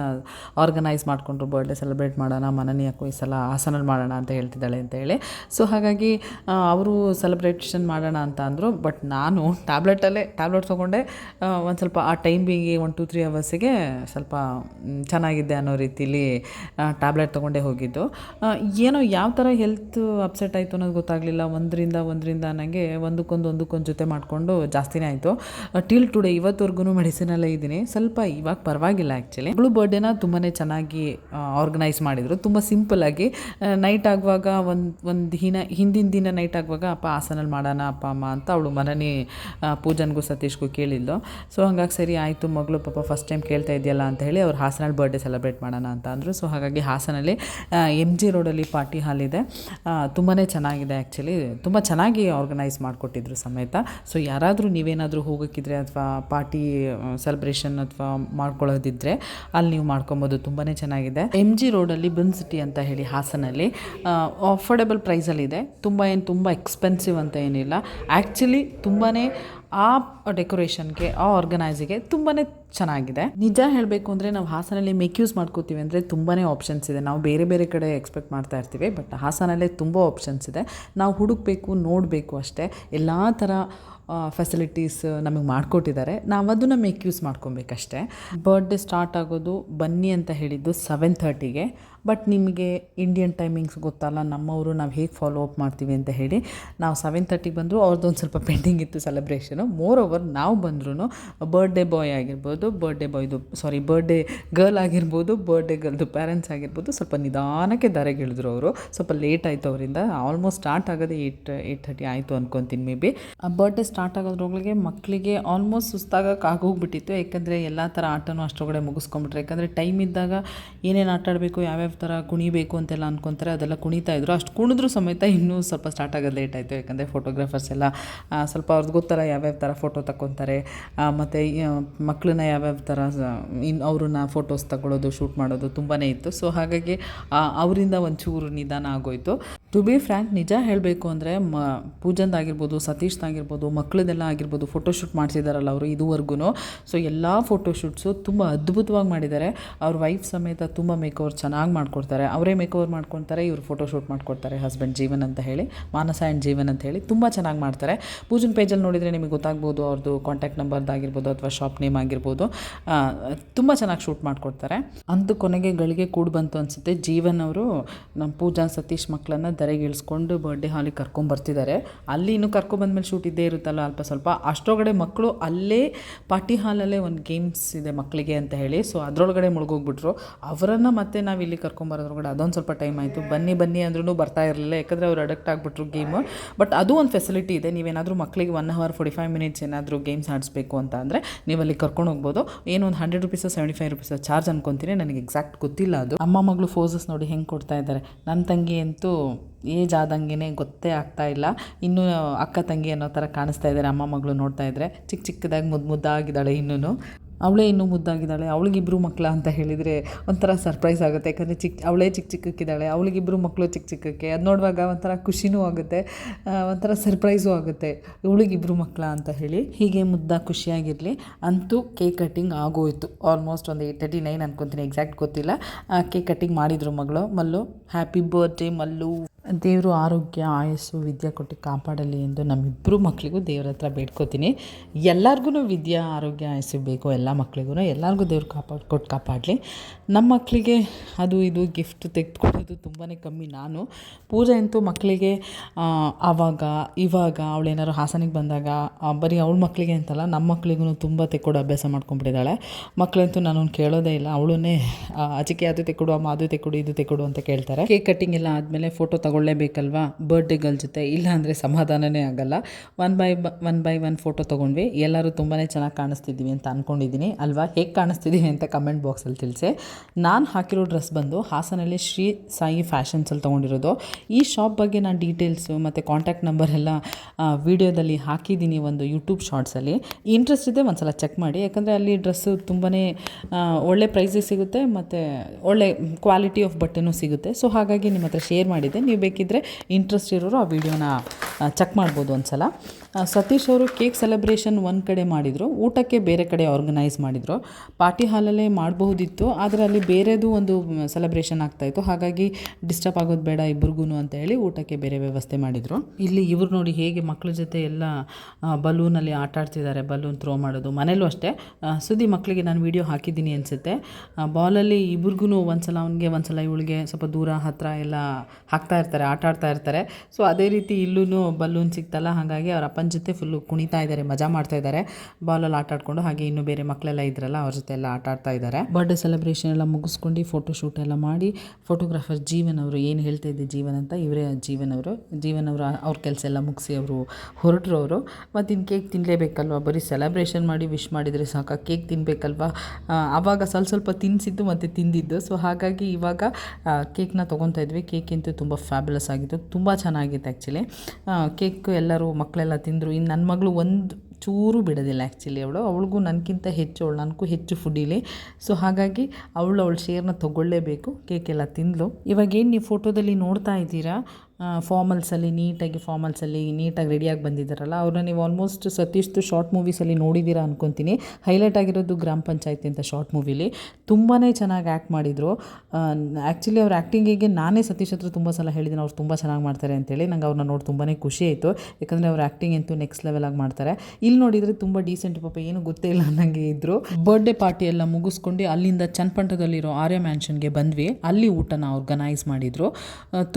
ಆರ್ಗನೈಸ್ ಮಾಡಿಕೊಂಡ್ರು ಬರ್ಡೇ ಸೆಲೆಬ್ರೇಟ್ ಮಾಡೋಣ ಮನನಿ ಯಾಕೋ ಈ ಸಲ ಹಾಸನಲ್ಲಿ ಮಾಡೋಣ ಅಂತ ಹೇಳ್ತಿದ್ದಾಳೆ ಅಂತ ಹೇಳಿ. ಸೊ ಹಾಗಾಗಿ ಅವರು ಸೆಲೆಬ್ರೇಷನ್ ಮಾಡೋಣ ಅಂತ ಅಂದರು. ಬಟ್ ನಾನು ಟ್ಯಾಬ್ಲೆಟಲ್ಲೇ ಟ್ಯಾಬ್ಲೆಟ್ ತೊಗೊಂಡೆ. ಒಂದು ಸ್ವಲ್ಪ ಆ ಟೈಮಿಗೆ ಒನ್ ಟು ತ್ರೀ ಅವರ್ಸಿಗೆ ಸ್ವಲ್ಪ ಚೆನ್ನಾಗಿದೆ ಅನ್ನೋ ರೀತಿಲಿ ಟ್ಯಾಬ್ಲೆಟ್ ತೊಗೊಂಡೇ ಹೋಗಿದ್ದು. ಏನೋ ಯಾವ ಥರ ಹೆಲ್ತ್ ಅಪ್ಸೆಟ್ ಆಯಿತು ಅನ್ನೋದು ಗೊತ್ತಾಗಲಿಲ್ಲ. ಒಂದರಿಂದ ಒಂದರಿಂದ ನನಗೆ ಒಂದಕ್ಕೊಂದು ಒಂದಕ್ಕೊಂದು ಜೊತೆ ಮಾಡಿಕೊಂಡು ಜಾಸ್ತಿನೇ ಆಯಿತು. ಟಿಲ್ ಟುಡೇ ಇವತ್ತವರೆಗೂ ಮೆಡಿಸಿನಲ್ಲೇ ಇದ್ದೀನಿ. ಸ್ವಲ್ಪ ಇವಾಗ ಪರವಾಗಿಲ್ಲ ಆ್ಯಕ್ಚುಲಿ ಮಗಳು ಬರ್ಡೇನ ತುಂಬಾ ಚೆನ್ನಾಗಿ ಆರ್ಗನೈಸ್ ಮಾಡಿದರು. ತುಂಬ ಸಿಂಪಲ್ಲಾಗಿ ನೈಟ್ ಆಗುವಾಗ ಒಂದು ಒಂದು ಹಿನ, ಹಿಂದಿನ ದಿನ ನೈಟ್ ಆಗುವಾಗ ಅಪ್ಪ ಹಾಸನಲ್ಲಿ ಮಾಡೋಣ, ಅಪ್ಪ, ಅಮ್ಮ ಅಂತ ಅವಳು ಮನನಿ ಪೂಜನ್ಗೂ ಸತೀಶ್ಗೂ ಕೇಳಿದ್ಲು. ಸೊ ಹಂಗಾಗಿ ಸರಿ ಆಯಿತು, ಮಗಳು ಪಾಪ ಫಸ್ಟ್ ಟೈಮ್ ಕೇಳ್ತಾ ಇದೆಯಲ್ಲ ಅಂತ ಹೇಳಿ ಅವ್ರು ಹಾಸನಲ್ಲಿ ಬರ್ಡೇ ಸೆಲೆಬ್ರೇಟ್ ಮಾಡೋಣ ಅಂತ ಅಂದರು. ಸೊ ಹಾಗಾಗಿ ಹಾಸನಲ್ಲಿ ಎಂ ಜಿ ರೋಡಲ್ಲಿ ಪಾರ್ಟಿ ಹಾಲ್ ಇದೆ. ತುಂಬಾ ಚೆನ್ನಾಗಿದೆ ಆ್ಯಕ್ಚುಲಿ ತುಂಬ ಚೆನ್ನಾಗಿ ಆರ್ಗನೈಸ್ ಮಾಡಿಕೊಟ್ಟಿದ್ರು ಸಮೇತ. ಸೊ, ಯಾರಾದರೂ ನೀವೇನಾದರೂ ಹೋಗೋಕ್ಕಿದ್ರೆ ಅಥವಾ ಪಾರ್ಟಿ ಸೆಲೆಬ್ರೇಷನ್ ಅಥವಾ ಮಾಡ್ಕೊಳ್ಳೋದಿದ್ದರೆ ಅಲ್ಲಿ ನೀವು ಮಾಡ್ಕೊಬೋದು. ತುಂಬಾ ಚೆನ್ನಾಗಿದೆ. ಎಂ ಜಿ ರೋಡಲ್ಲಿ ಬಿನ್ ಸಿಟಿ ಅಂತ ಹೇಳಿ ಹಾಸನಲ್ಲಿ ಅಫೋರ್ಡೆಬಲ್ ಪ್ರೈಸಲ್ಲಿದೆ ತುಂಬ ಏನು, ತುಂಬ ಎಕ್ಸ್ಪೆನ್ಸಿವ್ ಅಂತ ಏನಿಲ್ಲ. ಆ್ಯಕ್ಚುಲಿ ತುಂಬಾ ಆ ಡೆಕೋರೇಷನ್ಗೆ, ಆ ಆರ್ಗನೈಸಿಗೆ ತುಂಬಾ ಚೆನ್ನಾಗಿದೆ. ನಿಜ ಹೇಳಬೇಕು ಅಂದರೆ ನಾವು ಹಾಸನಲ್ಲಿ ಮೇಕ್ ಯೂಸ್ ಮಾಡ್ಕೋತೀವಿ ಅಂದರೆ ತುಂಬಾ ಆಪ್ಷನ್ಸ್ ಇದೆ. ನಾವು ಬೇರೆ ಬೇರೆ ಕಡೆ ಎಕ್ಸ್ಪೆಕ್ಟ್ ಮಾಡ್ತಾ ಇರ್ತೀವಿ ಬಟ್ ಹಾಸನಲ್ಲೇ ತುಂಬ ಆಪ್ಷನ್ಸ್ ಇದೆ. ನಾವು ಹುಡುಕಬೇಕು, ನೋಡಬೇಕು ಅಷ್ಟೇ. ಎಲ್ಲ ಥರ ಫೆಸಿಲಿಟೀಸ್ ನಮಗೆ ಮಾಡಿಕೊಟ್ಟಿದ್ದಾರೆ. ನಾವು ಅದನ್ನು ಮೇಕ್ ಯೂಸ್ ಮಾಡ್ಕೊಬೇಕಷ್ಟೇ. ಬರ್ಡೇ ಸ್ಟಾರ್ಟ್ ಆಗೋದು, ಬನ್ನಿ ಅಂತ ಹೇಳಿದ್ದು ಸೆವೆನ್ ಥರ್ಟಿಗೆ ಬಟ್ ನಿಮಗೆ ಇಂಡಿಯನ್ ಟೈಮಿಂಗ್ಸ್ ಗೊತ್ತಲ್ಲ, ನಮ್ಮವರು ನಾವು ಹೇಗೆ ಫಾಲೋ ಅಪ್ ಮಾಡ್ತೀವಿ ಅಂತ ಹೇಳಿ, ನಾವು ಸೆವೆನ್ ತರ್ಟಿಗೆ ಬಂದರೂ ಅವ್ರದ್ದೊಂದು ಸ್ವಲ್ಪ ಪೆಂಡಿಂಗ್ ಇತ್ತು ಸೆಲೆಬ್ರೇಷನು ಮೋರ್ ಓವರ್ ನಾವು ಬಂದ್ರೂ ಬರ್ಡೇ ಬಾಯ್ ಆಗಿರ್ಬೋದು ಬರ್ಡೇ ಬಾಯ್ದು ಸಾರಿ ಬರ್ಡೇ ಗರ್ಲ್ ಆಗಿರ್ಬೋದು ಬರ್ಡೇ ಗರ್ಲ್ದು ಪ್ಯಾರೆಂಟ್ಸ್ ಆಗಿರ್ಬೋದು, ಸ್ವಲ್ಪ ನಿಧಾನಕ್ಕೆ ದಾರೆಗಿಳಿದ್ರು ಅವರು. ಸ್ವಲ್ಪ ಲೇಟ್ ಆಯಿತು ಅವರಿಂದ. ಆಲ್ಮೋಸ್ಟ್ ಸ್ಟಾರ್ಟ್ ಆಗೋದೇ ಏಯ್ಟ್ ಏಯ್ಟ್ ಥರ್ಟಿ ಆಯಿತು ಅನ್ಕೊತೀನಿ ಮೇ ಬಿ ಬರ್ಡೇ ಸ್ಟಾರ್ಟ್ ಆಗೋದ್ರೊಳಗೆ ಮಕ್ಕಳಿಗೆ ಆಲ್ಮೋಸ್ಟ್ ಸುಸ್ತಾಗಕ್ಕೆ ಆಗೋಗ್ಬಿಟ್ಟಿತ್ತು. ಯಾಕಂದರೆ ಎಲ್ಲ ಥರ ಆಟನೂ ಅಷ್ಟೊಳಗಡೆ ಮುಗಿಸ್ಕೊಂಬಿಟ್ರೆ ಯಾಕಂದರೆ ಟೈಮ್ ಇದ್ದಾಗ ಏನೇನು ಆಟ ಆಡಬೇಕು, ಯಾವ್ಯಾವ ಥರ ಕುಣಿಬೇಕು ಅಂತೆಲ್ಲ ಅನ್ಕೊತಾರೆ. ಅದೆಲ್ಲ ಕುಣಿತಾ ಇದ್ರು. ಅಷ್ಟು ಕುಣಿದ್ರು ಸಮೇತ ಇನ್ನೂ ಸ್ವಲ್ಪ ಸ್ಟಾರ್ಟ್ ಆಗೋದು ಲೇಟ್ ಆಯಿತು. ಯಾಕಂದರೆ ಫೋಟೋಗ್ರಾಫರ್ಸ್ ಎಲ್ಲ ಸ್ವಲ್ಪ ಅವ್ರದ್ದು ಗೊತ್ತಲ್ಲ ಯಾವ್ಯಾವ ಥರ ಫೋಟೋ ತಗೊತಾರೆ ಮತ್ತು ಮಕ್ಕಳನ್ನ ಯಾವ್ಯಾವ ಥರ ಇನ್ನು ಅವ್ರನ್ನ ಫೋಟೋಸ್ ತಗೊಳ್ಳೋದು ಶೂಟ್ ಮಾಡೋದು ತುಂಬಾ ಇತ್ತು. ಸೊ ಹಾಗಾಗಿ ಅವರಿಂದ ಒಂಚೂರು ನಿಧಾನ ಆಗೋಯ್ತು. ಟು ಬಿ ಫ್ರ್ಯಾಂಕ್ ನಿಜ ಹೇಳಬೇಕು ಅಂದರೆ ಮ ಪೂಜಂದಾಗಿರ್ಬೋದು ಸತೀಶ್ದಾಗಿರ್ಬೋದು ಮಕ್ಕಳದೆಲ್ಲ ಆಗಿರ್ಬೋದು ಫೋಟೋಶೂಟ್ ಮಾಡಿಸಿದಾರಲ್ಲ ಅವರು ಇದುವರೆಗೂ ಸೊ ಎಲ್ಲ ಫೋಟೋಶೂಟ್ಸು ತುಂಬ ಅದ್ಭುತವಾಗಿ ಮಾಡಿದ್ದಾರೆ ಅವ್ರ ವೈಫ್ ಸಮೇತ ತುಂಬ ಮೇಕ್ ಓವರ್ ಚೆನ್ನಾಗಿ ಮಾಡ್ಕೊಡ್ತಾರೆ. ಅವರೇ ಮೇಕ್ ಓವರ್ ಮಾಡ್ಕೊತಾರೆ, ಇವರು ಫೋಟೋಶೂಟ್ ಮಾಡ್ಕೊಡ್ತಾರೆ ಹಸ್ಬೆಂಡ್ ಜೀವನ್ ಅಂತ ಹೇಳಿ, ಮಾನಸ ಆ್ಯಂಡ್ ಜೀವನ್ ಅಂತ ಹೇಳಿ ತುಂಬ ಚೆನ್ನಾಗಿ ಮಾಡ್ತಾರೆ. ಪೂಜನ್ ಪೇಜಲ್ಲಿ ನೋಡಿದರೆ ನಿಮಗೆ ಗೊತ್ತಾಗ್ಬೋದು ಅವ್ರದ್ದು ಕಾಂಟ್ಯಾಕ್ಟ್ ನಂಬರ್ದಾಗಿರ್ಬೋದು ಅಥವಾ ಶಾಪ್ ನೇಮ್ ಆಗಿರ್ಬೋದು. ತುಂಬ ಚೆನ್ನಾಗಿ ಶೂಟ್ ಮಾಡಿಕೊಡ್ತಾರೆ. ಅಂತೂ ಕೊನೆಗೆ ಗಳಿಗೆ ಕೂಡಿ ಬಂತು ಅನಿಸುತ್ತೆ. ಜೀವನ್ ಅವರು ನಮ್ಮ ಪೂಜಾ ಸತೀಶ್ ಮಕ್ಕಳನ್ನ ದರೆಗೆ ಇಳಿಸ್ಕೊಂಡು ಬರ್ಡೇ ಹಾಲಿಗೆ ಕರ್ಕೊಂಬರ್ತಿದ್ದಾರೆ ಅಲ್ಲಿ ಇನ್ನೂ ಕರ್ಕೊಂಬಂದ್ಮೇಲೆ ಶೂಟ್ ಇದ್ದೇ ಇರುತ್ತಲ್ಲ ಅಲ್ಪ ಸ್ವಲ್ಪ. ಅಷ್ಟೊಳಗಡೆ ಮಕ್ಕಳು ಅಲ್ಲೇ ಪಾರ್ಟಿ ಹಾಲಲ್ಲೇ ಒಂದು ಗೇಮ್ಸ್ ಇದೆ ಮಕ್ಕಳಿಗೆ ಅಂತ ಹೇಳಿ. ಸೊ ಅದರೊಳಗಡೆ ಮುಳುಗೋಗ್ಬಿಟ್ರು. ಅವರನ್ನು ಮತ್ತೆ ನಾವು ಇಲ್ಲಿ ಕರ್ಕೊಂಬರೋದ್ರೊಳಗಡೆ ಅದೊಂದು ಸ್ವಲ್ಪ ಟೈಮ್ ಆಯಿತು. ಬನ್ನಿ ಬನ್ನಿ ಅಂದ್ರೂ ಬರ್ತಾ ಇರಲಿಲ್ಲ. ಯಾಕಂದರೆ ಅವ್ರು ಅಡಕ್ಟ್ ಆಗಿಬಿಟ್ರು ಗೇಮು ಬಟ್ ಅದು ಒಂದು ಫೆಸಿಲಿಟಿ ಇದೆ. ನೀವೇನಾದರೂ ಮಕ್ಕಳಿಗೆ one hour forty five minutes ಏನಾದರೂ ಗೇಮ್ಸ್ ಆಡಿಸ್ಬೇಕು ಅಂತ ಅಂದರೆ ನೀವು ಅಲ್ಲಿ ಕರ್ಕೊಂಡು ಹೋಗ್ಬೋದು. ಏನು ಒಂದು hundred rupees seventy five rupees charge ಅನ್ಕೊತೀನಿ. ನನಗೆ ಎಕ್ಸಾಕ್ಟ್ ಗೊತ್ತಿಲ್ಲ ಅದು. ಅಮ್ಮ ಮಗಳು ಫೋಸಸ್ ನೋಡಿ ಹೆಂಗೆ ಕೊಡ್ತಾ ಇದ್ದಾರೆ. ನನ್ನ ತಂಗಿ ಅಂತೂ ಏಜ್ ಆದಂಗೆ ಗೊತ್ತೇ ಆಗ್ತಾ ಇಲ್ಲ. ಇನ್ನೂ ಅಕ್ಕ ತಂಗಿ ಅನ್ನೋ ಥರ ಕಾಣಿಸ್ತಾ ಇದ್ದಾರೆ ಅಮ್ಮ ಮಗಳು ನೋಡ್ತಾ ಇದ್ದರೆ ಚಿಕ್ಕ ಚಿಕ್ಕದಾಗಿ ಮುದ್ದು ಮುದ್ದಾಗಿದ್ದಾಳೆ ಇನ್ನೂ ಅವಳೇ ಇನ್ನೂ ಮುದ್ದಾಗಿದ್ದಾಳೆ. ಅವಳಿಗಿಬ್ಬರು ಮಕ್ಕಳ ಅಂತ ಹೇಳಿದರೆ ಒಂಥರ ಸರ್ಪ್ರೈಸ್ ಆಗುತ್ತೆ. ಯಾಕಂದರೆ ಚಿಕ್ಕ ಅವಳೇ ಚಿಕ್ಕ ಚಿಕ್ಕಕ್ಕಿದ್ದಾಳೆ. ಅವಳಿಗಿಬ್ಬರು ಮಕ್ಕಳು ಚಿಕ್ಕ ಚಿಕ್ಕಕ್ಕೆ. ಅದು ನೋಡುವಾಗ ಒಂಥರ ಖುಷಿನೂ ಆಗುತ್ತೆ. ಒಂಥರ ಸರ್ಪ್ರೈಸೂ ಆಗುತ್ತೆ. ಇವಳಿಗಿಬ್ಬರು ಮಕ್ಕಳ ಅಂತ ಹೇಳಿ ಹೀಗೆ ಮುದ್ದ ಖುಷಿಯಾಗಿರಲಿ. ಅಂತೂ ಕೇಕ್ ಕಟ್ಟಿಂಗ್ ಆಗೋಯಿತು. ಆಲ್ಮೋಸ್ಟ್ ಒಂದು ಏಯ್ಟ್ ತರ್ಟಿ ನೈನ್ ಅನ್ಕೊತೀನಿ. ಎಕ್ಸಾಕ್ಟ್ ಗೊತ್ತಿಲ್ಲ. ಕೇಕ್ ಕಟ್ಟಿಂಗ್ ಮಾಡಿದರು ಮಗಳು. Mallu, happy birthday Mallu. ದೇವರು ಆರೋಗ್ಯ, ಆಯಸ್ಸು, ವಿದ್ಯೆ ಕೊಟ್ಟು ಕಾಪಾಡಲಿ ಎಂದು ನಮ್ಮಿಬ್ಬರು ಮಕ್ಕಳಿಗೂ ದೇವ್ರ ಹತ್ರ ಬೇಡ್ಕೋತೀನಿ. ಎಲ್ಲರಿಗೂ ವಿದ್ಯೆ, ಆರೋಗ್ಯ, ಆಯಸ್ಸು ಬೇಕು, ಎಲ್ಲ ಮಕ್ಕಳಿಗೂ ಎಲ್ಲರಿಗೂ ದೇವ್ರು ಕಾಪಾಡಿ ಕೊಟ್ಟು ಕಾಪಾಡಲಿ. ನಮ್ಮ ಮಕ್ಕಳಿಗೆ ಅದು ಇದು ಗಿಫ್ಟ್ ತೆಗೆದುಕೊಡೋದು ತುಂಬಾ ಕಮ್ಮಿ ನಾನು. ಪೂಜೆ ಅಂತೂ ಮಕ್ಕಳಿಗೆ ಆವಾಗ, ಇವಾಗ ಅವಳೇನಾದ್ರು ಹಾಸನಿಗೆ ಬಂದಾಗ ಬರೀ ಅವಳ ಮಕ್ಕಳಿಗೆ ಅಂತಲ್ಲ ನಮ್ಮ ಮಕ್ಕಳಿಗೂ ತುಂಬ ತೆಕ್ಕೊಡೋ ಅಭ್ಯಾಸ ಮಾಡ್ಕೊಂಡ್ಬಿಟ್ಟಿದ್ದಾಳೆ ಮಕ್ಕಳಂತೂ ನಾನು ಕೇಳೋದೇ ಇಲ್ಲ. ಅವಳನ್ನೇ ಅಜಿಕೆ ಅದು ತೆಕ್ಕೊಡು, ಅಮ್ಮ ಅದು ತೆಕ್ಕೊಡು, ಇದು ತೆಕ್ಕೊಡು ಅಂತ ಕೇಳ್ತಾರೆ. ಕೇಕ್ ಕಟ್ಟಿಂಗ್ ಎಲ್ಲ ಆದಮೇಲೆ ಫೋಟೋ ತಗೊಳ್ಳೇಬೇಕಲ್ವಾ ಬರ್ಡೇಗಳ ಜೊತೆ ಇಲ್ಲ ಅಂದರೆ ಸಮಾಧಾನನೇ ಆಗಲ್ಲ. One by one by one photo ತೊಗೊಂಡ್ವಿ. ಎಲ್ಲರೂ ತುಂಬಾ ಚೆನ್ನಾಗಿ ಕಾಣಿಸ್ತಿದ್ದೀವಿ ಅಂತ ಅಂದ್ಕೊಂಡಿದ್ದೀನಿ ಅಲ್ವಾ? ಹೇಗೆ ಕಾಣಿಸ್ತಿದ್ದೀವಿ ಅಂತ ಕಮೆಂಟ್ ಬಾಕ್ಸಲ್ಲಿ ತಿಳಿಸಿ. ನಾನು ಹಾಕಿರೋ ಡ್ರೆಸ್ ಬಂದು ಹಾಸನಲ್ಲಿ ಶ್ರೀ ಸಾಯಿ ಫ್ಯಾಷನ್ಸಲ್ಲಿ ತೊಗೊಂಡಿರೋದು. ಈ ಶಾಪ್ ಬಗ್ಗೆ ನಾನು ಡೀಟೇಲ್ಸು ಮತ್ತು ಕಾಂಟ್ಯಾಕ್ಟ್ ನಂಬರ್ ಎಲ್ಲ ವೀಡಿಯೋದಲ್ಲಿ ಹಾಕಿದ್ದೀನಿ ಒಂದು ಯೂಟ್ಯೂಬ್ ಶಾರ್ಟ್ಸಲ್ಲಿ ಇಂಟ್ರೆಸ್ಟ್ ಇದೆ ಒಂದು ಸಲ ಚೆಕ್ ಮಾಡಿ. ಯಾಕಂದರೆ ಅಲ್ಲಿ ಡ್ರೆಸ್ಸು ತುಂಬಾ ಒಳ್ಳೆ ಪ್ರೈಸಿಗೆ ಸಿಗುತ್ತೆ ಮತ್ತು ಒಳ್ಳೆ ಕ್ವಾಲಿಟಿ ಆಫ್ ಬಟ್ಟೆನೂ ಸಿಗುತ್ತೆ. ಸೊ ಹಾಗಾಗಿ ನಿಮ್ಮ ಹತ್ರ ಶೇರ್ ಮಾಡಿದ್ದೆ. ನೀವು ಬೇಕಿದ್ದರೆ ಇಂಟ್ರೆಸ್ಟ್ ಇರೋರು ಆ ವಿಡಿಯೋನ ಚೆಕ್ ಮಾಡ್ಬೋದು ಒಂದು ಸಲ ಸತೀಶ್ ಅವರು ಕೇಕ್ ಸೆಲೆಬ್ರೇಷನ್ ಒಂದು ಕಡೆ ಮಾಡಿದರು, ಊಟಕ್ಕೆ ಬೇರೆ ಕಡೆ ಆರ್ಗನೈಸ್ ಮಾಡಿದರು. ಪಾರ್ಟಿ ಹಾಲಲ್ಲೇ ಮಾಡಬಹುದಿತ್ತು, ಆದರೆ ಅಲ್ಲಿ ಬೇರೆದು ಒಂದು ಸೆಲೆಬ್ರೇಷನ್ ಆಗ್ತಾಯಿತ್ತು ಹಾಗಾಗಿ ಡಿಸ್ಟರ್ಬ್ ಆಗೋದು ಬೇಡ ಇಬ್ರಿಗೂ ಅಂತ ಹೇಳಿ ಊಟಕ್ಕೆ ಬೇರೆ ವ್ಯವಸ್ಥೆ ಮಾಡಿದರು. ಇಲ್ಲಿ ಇವರು ನೋಡಿ ಹೇಗೆ ಮಕ್ಕಳ ಜೊತೆ ಎಲ್ಲ ಬಲೂನಲ್ಲಿ ಆಟ ಆಡ್ತಿದ್ದಾರೆ ಬಲೂನ್ ಥ್ರೋ ಮಾಡೋದು. ಮನೇಲೂ ಅಷ್ಟೇ. ಸುದ್ದಿ ಮಕ್ಕಳಿಗೆ ನಾನು ವಿಡಿಯೋ ಹಾಕಿದ್ದೀನಿ ಅನಿಸುತ್ತೆ. ಬಾಲಲ್ಲಿ ಇಬ್ರಿಗೂ ಒಂದ್ಸಲ ಅವನಿಗೆ, ಒಂದ್ಸಲ ಇವಳಿಗೆ ಸ್ವಲ್ಪ ದೂರ ಹತ್ತಿರ ಎಲ್ಲ ಹಾಕ್ತಾ ಇರ್ತಾರೆ, ಆಟ ಆಡ್ತಾ ಇರ್ತಾರೆ. ಸೊ ಅದೇ ರೀತಿ ಇಲ್ಲೂ ಬಲೂನ್ ಸಿಗ್ತಲ್ಲ, ಹಾಗಾಗಿ ಅವ್ರ ಅಪ್ಪನ ಜೊತೆ ಫುಲ್ಲು ಕುಣಿತಾ ಇದ್ದಾರೆ ಮಜಾ ಮಾಡ್ತಾ ಇದ್ದಾರೆ ಬಾಲಲ್ಲಿ ಆಟ ಆಡ್ಕೊಂಡು ಹಾಗೆ ಇನ್ನು ಬೇರೆ ಮಕ್ಕಳೆಲ್ಲ ಇದ್ರಲ್ಲ, ಅವ್ರ ಜೊತೆ ಎಲ್ಲ ಆಟ ಆಡ್ತಾ ಇದ್ದಾರೆ ಬರ್ಡೇ ಸೆಲೆಬ್ರೇಷನ್ ಎಲ್ಲ ಮುಗಿಸ್ಕೊಂಡು ಫೋಟೋ ಶೂಟ್ ಎಲ್ಲ ಮಾಡಿ ಫೋಟೋಗ್ರಾಫರ್ ಜೀವನ್ ಅವರು ಏನು ಹೇಳ್ತಾ ಇದ್ದೆ ಜೀವನ್ ಅಂತ, ಇವರೇ ಜೀವನ್ ಅವರು. ಜೀವನ್ ಅವರು, ಅವ್ರ ಕೆಲಸ ಎಲ್ಲ ಮುಗಿಸಿ ಅವರು ಹೊರಟ್ರು ಅವರು. ಮತ್ತು ಇನ್ನು ಕೇಕ್ ತಿನ್ನಲೇಬೇಕಲ್ವ ಬರೀ ಸೆಲೆಬ್ರೇಷನ್ ಮಾಡಿ ವಿಶ್ ಮಾಡಿದರೆ ಸಾಕ. ಕೇಕ್ ತಿನ್ನಬೇಕಲ್ವ ಆವಾಗ ಸ್ವಲ್ಪ ಸ್ವಲ್ಪ ತಿನ್ನಿಸಿದ್ದು ಮತ್ತು ತಿಂದಿದ್ದು. ಸೊ ಹಾಗಾಗಿ ಇವಾಗ ಕೇಕ್ನ ತೊಗೊತಾ ಇದ್ವಿ. ಕೇಕ್ ಅಂತೂ ತುಂಬ ಫ್ಯಾಬ್ಯುಲಸ್ ಆಗಿತ್ತು. ತುಂಬ ಚೆನ್ನಾಗಿತ್ತು ಆ್ಯಕ್ಚುಲಿ ಕೇಕ್ ಎಲ್ಲರೂ ಮಕ್ಕಳೆಲ್ಲ ತಿಂದರು. ಇನ್ನು ನನ್ನ ಮಗಳು ಒಂದು ಚೂರು ಬಿಡೋದಿಲ್ಲ ಆ್ಯಕ್ಚುಲಿ ಅವಳು. ಅವಳಿಗೂ ನನಗಿಂತ ಹೆಚ್ಚು, ಅವಳು ನನಗೂ ಹೆಚ್ಚು ಫುಡ್ಡಿಲಿ ಸೊ ಹಾಗಾಗಿ ಅವಳು ಅವಳ ಶೇರ್ನ ತೊಗೊಳ್ಳೇಬೇಕು. ಕೇಕೆಲ್ಲ ತಿಂದಳು ಇವಾಗೇನು ನೀವು ಫೋಟೋದಲ್ಲಿ ನೋಡ್ತಾ ಇದ್ದೀರಾ? ಫಾರ್ಮಲ್ಸಲ್ಲಿ ನೀಟಾಗಿ ಫಾರ್ಮಲ್ಸಲ್ಲಿ ನೀಟಾಗಿ ರೆಡಿಯಾಗಿ ಬಂದಿದ್ದಾರಲ್ಲ, ಅವ್ರನ್ನ ನೀವು ಆಲ್ಮೋಸ್ಟ್ ಸತೀಶ್ದು ಶಾರ್ಟ್ ಮೂವೀಸಲ್ಲಿ ನೋಡಿದ್ದೀರಾ ಅನ್ಕೊತೀನಿ. ಹೈಲೈಟ್ ಆಗಿರೋದು ಗ್ರಾಮ ಪಂಚಾಯತಿ ಅಂತ ಶಾರ್ಟ್ ಮೂವಿಲಿ ತುಂಬಾ ಚೆನ್ನಾಗಿ ಆ್ಯಕ್ಟ್ ಮಾಡಿದರು. ಆ್ಯಕ್ಚುಲಿ ಅವ್ರ ಆ್ಯಕ್ಟಿಂಗಿಗೆ ನಾನೇ ಸತೀಶ್ ಹತ್ರ ತುಂಬ ಸಲ ಹೇಳಿದ್ದೀನಿ, ಅವ್ರು ತುಂಬ ಚೆನ್ನಾಗಿ ಮಾಡ್ತಾರೆ ಅಂತೇಳಿ. ನಂಗೆ ಅವ್ರನ್ನ ನೋಡಿ ತುಂಬಾ ಖುಷಿ ಆಯಿತು. ಯಾಕಂದರೆ ಅವ್ರ ಆ್ಯಕ್ಟಿಂಗ್ ಅಂತೂ ನೆಕ್ಸ್ಟ್ ಲೆವೆಲಾಗಿ ಮಾಡ್ತಾರೆ. ಇಲ್ಲಿ ನೋಡಿದರೆ ತುಂಬ ಡೀಸೆಂಟ್ ಪಾಪ ಏನು ಗೊತ್ತೇ ಇಲ್ಲ ನನಗೆ ಇದ್ದರು ಬರ್ಡೇ ಪಾರ್ಟಿ ಎಲ್ಲ ಮುಗಿಸ್ಕೊಂಡು ಅಲ್ಲಿಂದ ಚನ್ನಪಟ್ಟಣದಲ್ಲಿರೋ ಆರ್ಯ ಮ್ಯಾನ್ಷನ್ಗೆ ಬಂದ್ವಿ. ಅಲ್ಲಿ ಊಟನ ಆರ್ಗನೈಸ್ ಮಾಡಿದರು.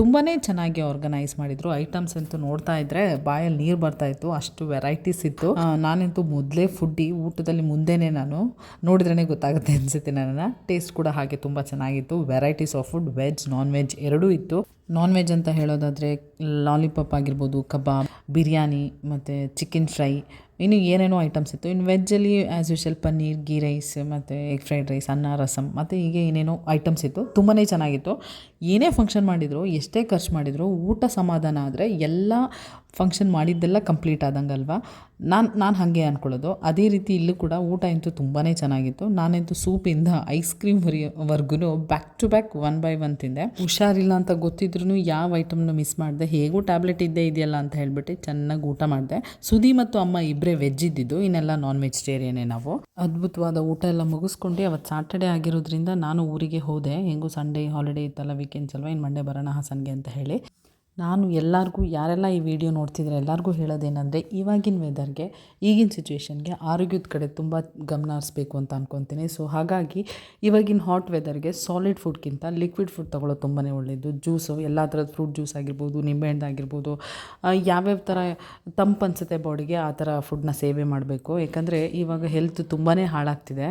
ತುಂಬಾ ಚೆನ್ನಾಗಿ ಆರ್ಗನೈಸ್ ಮಾಡಿದ್ರು. ಐಟಮ್ಸ್ ಅಂತೂ ನೋಡ್ತಾ ಇದ್ರೆ ಬಾಯಲ್ಲಿ ನೀರು ಬರ್ತಾ ಇತ್ತು, ಅಷ್ಟು ವೆರೈಟೀಸ್ ಇತ್ತು. ನಾನಂತೂ ಮೊದಲೇ ಫುಡ್ಡಿ ಊಟದಲ್ಲಿ ಮುಂದೆನೇ ನಾನು. ನೋಡಿದ್ರೇ ಗೊತ್ತಾಗುತ್ತೆ ಅನಿಸುತ್ತೆ ನನ್ನ ಟೇಸ್ಟ್ ಕೂಡ ಹಾಗೆ ತುಂಬ ಚೆನ್ನಾಗಿತ್ತು. Varieties of food veg non veg ಎರಡೂ ಇತ್ತು. ನಾನ್ ವೆಜ್ ಅಂತ ಹೇಳೋದಾದರೆ ಲಾಲಿಪಾಪ್ ಆಗಿರ್ಬೋದು, ಕಬಾಬ್, ಬಿರಿಯಾನಿ, ಮತ್ತು ಚಿಕನ್ ಫ್ರೈ ಇನ್ನು ಏನೇನೋ ಐಟಮ್ಸ್ ಇತ್ತು. ಇನ್ನು ವೆಜ್ಜಲ್ಲಿ as usual paneer ghee rice ಮತ್ತು ಎಗ್ ಫ್ರೈಡ್ ರೈಸ್ ಅನ್ನ ರಸಮ್ ಮತ್ತು ಹೀಗೆ ಏನೇನೋ ಐಟಮ್ಸ್ ಇತ್ತು. ತುಂಬಾ ಚೆನ್ನಾಗಿತ್ತು. ಏನೇ ಫಂಕ್ಷನ್ ಮಾಡಿದ್ರು, ಎಷ್ಟೇ ಖರ್ಚು ಮಾಡಿದ್ರು, ಊಟ ಸಮಾಧಾನ ಆದರೆ ಎಲ್ಲ ಫಂಕ್ಷನ್ ಮಾಡಿದ್ದೆಲ್ಲ ಕಂಪ್ಲೀಟ್ ಆದಂಗಲ್ವಾ? ನಾನು ನಾನು ಹಾಗೆ ಅಂದ್ಕೊಳ್ಳೋದು ಅದೇ ರೀತಿ ಇಲ್ಲೂ ಕೂಡ ಊಟ ಅಂತೂ ತುಂಬಾ ಚೆನ್ನಾಗಿತ್ತು. ನಾನಂತೂ ಸೂಪಿಂದ ಐಸ್ ಕ್ರೀಮ್ ವರ್ಗು back to back one by one ತಿಂದೆ. ಹುಷಾರಿಲ್ಲ ಅಂತ ಗೊತ್ತಿದ್ರೂ ಯಾವ ಐಟಮ್ನ ಮಿಸ್ ಮಾಡಿದೆ. ಹೇಗೂ ಟ್ಯಾಬ್ಲೆಟ್ ಇದ್ದೇ ಇದೆಯಲ್ಲ ಅಂತ ಹೇಳ್ಬಿಟ್ಟು ಚೆನ್ನಾಗಿ ಊಟ ಮಾಡಿದೆ. ಸುದಿ ಮತ್ತು ಅಮ್ಮ ಇಬ್ಬರೇ ವೆಜ್ ಇದ್ದಿದ್ದು, ಇನ್ನೆಲ್ಲ ನಾನ್ ವೆಜಿಟೇರಿಯನ್ನೇ ನಾವು. ಅದ್ಭುತವಾದ ಊಟ ಎಲ್ಲ ಮುಗಿಸ್ಕೊಂಡು. ಅವತ್ತು ಸಾಟರ್ಡೆ ಆಗಿರೋದ್ರಿಂದ ನಾನು ಊರಿಗೆ ಹೋದೆ. ಹೆಂಗೂ ಸಂಡೇ ಹಾಲಿಡೇ ಇತ್ತಲ್ಲ ವೀಕೆಂಡ್ಸ್ ಅಲ್ವಾ? ಇನ್ನು ಮಂಡೇ ಬರೋಣ, ಹಾಸನ್ಗೆ ಅಂತ ಹೇಳಿ. ನಾನು ಎಲ್ಲರಿಗೂ ಯಾರೆಲ್ಲ ಈ ವಿಡಿಯೋ ನೋಡ್ತಿದ್ರೆ ಎಲ್ಲರಿಗೂ ಹೇಳೋದೇನೆಂದರೆ ಇವಾಗಿನ ವೆದರ್ಗೆ ಈಗಿನ ಸಿಚುವೇಷನ್ಗೆ ಆರೋಗ್ಯದ ಕಡೆ ತುಂಬ ಗಮನ ಹರಿಸ್ಬೇಕು ಅಂತ ಅನ್ಕೊತೀನಿ. ಸೊ ಹಾಗಾಗಿ ಇವಾಗಿನ ಹಾಟ್ ವೆದರ್ಗೆ ಸಾಲಿಡ್ ಫುಡ್ಗಿಂತ ಲಿಕ್ವಿಡ್ ಫುಡ್ ತೊಗೊಳ್ಳೋದು ತುಂಬಾ ಒಳ್ಳೆಯದು ಜ್ಯೂಸು ಎಲ್ಲ ಥರದ ಫ್ರೂಟ್ ಜ್ಯೂಸ್ ಆಗಿರ್ಬೋದು ನಿಂಬೆಹಣ್ಣಾಗಿರ್ಬೋದು ಯಾವ್ಯಾವ ಥರ ತಂಪು ಅನಿಸುತ್ತೆ ಬಾಡಿಗೆ ಆ ಥರ ಫುಡ್ನ ಸೇವೆ ಮಾಡಬೇಕು. ಯಾಕಂದರೆ ಇವಾಗ ಹೆಲ್ತ್ ತುಂಬಾ ಹಾಳಾಗ್ತಿದೆ.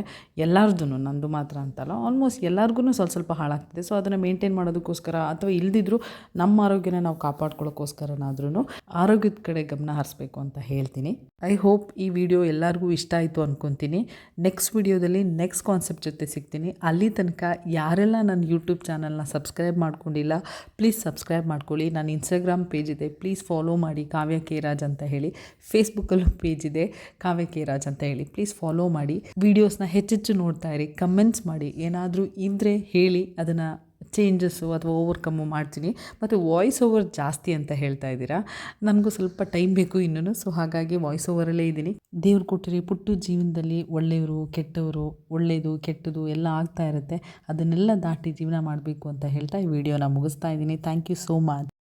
ಎಲ್ಲರದ್ದು ನಂದು ಮಾತ್ರ ಅಂತಲ್ಲ ಆಲ್ಮೋಸ್ಟ್ ಎಲ್ಲರಿಗೂ ಸ್ವಲ್ಪ ಸ್ವಲ್ಪ ಹಾಳಾಗ್ತಿದೆ. ಸೊ ಅದನ್ನು ಮೇಂಟೈನ್ ಮಾಡೋದಕ್ಕೋಸ್ಕರ ಅಥವಾ ಇಲ್ದಿದ್ರೂ ನಮ್ಮ ಆರೋಗ್ಯನ ನಾವು ಕಾಪಾಡ್ಕೊಳ್ಳೋಕ್ಕೋಸ್ಕರನಾದ್ರೂ ಆರೋಗ್ಯದ ಕಡೆ ಗಮನ ಹರಿಸ್ಬೇಕು ಅಂತ ಹೇಳ್ತೀನಿ. ಐ ಹೋಪ್ ಈ ವಿಡಿಯೋ ಎಲ್ಲರಿಗೂ ಇಷ್ಟ ಆಯಿತು ಅಂದ್ಕೊತೀನಿ ನೆಕ್ಸ್ಟ್ ವಿಡಿಯೋದಲ್ಲಿ ನೆಕ್ಸ್ಟ್ ಕಾನ್ಸೆಪ್ಟ್ ಜೊತೆ ಸಿಗ್ತೀನಿ. ಅಲ್ಲಿ ತನಕ ಯಾರೆಲ್ಲ ನನ್ನ ಯೂಟ್ಯೂಬ್ ಚಾನಲ್ನ ಸಬ್ಸ್ಕ್ರೈಬ್ ಮಾಡ್ಕೊಂಡಿಲ್ಲ ಪ್ಲೀಸ್ ಸಬ್ಸ್ಕ್ರೈಬ್ ಮಾಡ್ಕೊಳ್ಳಿ. ನನ್ನ ಇನ್ಸ್ಟಾಗ್ರಾಮ್ ಪೇಜ್ ಇದೆ. ಪ್ಲೀಸ್ ಫಾಲೋ ಮಾಡಿ ಕಾವ್ಯ ಕೆ ರಾಜ್ ಅಂತ ಹೇಳಿ. ಫೇಸ್ಬುಕ್ಕಲ್ಲೂ ಪೇಜ್ ಇದೆ. ಕಾವ್ಯ ಕೆ ರಾಜ್ ಅಂತ ಹೇಳಿ. ಪ್ಲೀಸ್ ಫಾಲೋ ಮಾಡಿ. ವಿಡಿಯೋಸ್ನ ಹೆಚ್ಚೆಚ್ಚು ನೋಡ್ತಾ ಇರಿ. ಕಮೆಂಟ್ಸ್ ಮಾಡಿ. ಏನಾದರೂ ಇದ್ದರೆ ಹೇಳಿ. ಅದನ್ನು ಚೇಂಜಸ್ಸು ಅಥವಾ ಓವರ್ಕಮ್ಮು ಮಾಡ್ತೀನಿ. ಮತ್ತು ವಾಯ್ಸ್ ಓವರ್ ಜಾಸ್ತಿ ಅಂತ ಹೇಳ್ತಾ ಇದ್ದೀರಾ? ನನಗೂ ಸ್ವಲ್ಪ ಟೈಮ್ ಬೇಕು ಇನ್ನೂ ಸೊ ಹಾಗಾಗಿ ವಾಯ್ಸ್ ಓವರಲ್ಲೇ ಇದ್ದೀನಿ. ದೇವ್ರು ಕೊಟ್ಟಿರಿ ಪುಟ್ಟು ಜೀವನದಲ್ಲಿ ಒಳ್ಳೆಯವರು, ಕೆಟ್ಟವರು, ಒಳ್ಳೆಯದು, ಕೆಟ್ಟದು ಎಲ್ಲ ಆಗ್ತಾ ಇರುತ್ತೆ. ಅದನ್ನೆಲ್ಲ ದಾಟಿ ಜೀವನ ಮಾಡಬೇಕು ಅಂತ ಹೇಳ್ತಾ ಈ ವಿಡಿಯೋನ ಮುಗಿಸ್ತಾ ಇದ್ದೀನಿ. Thank you so much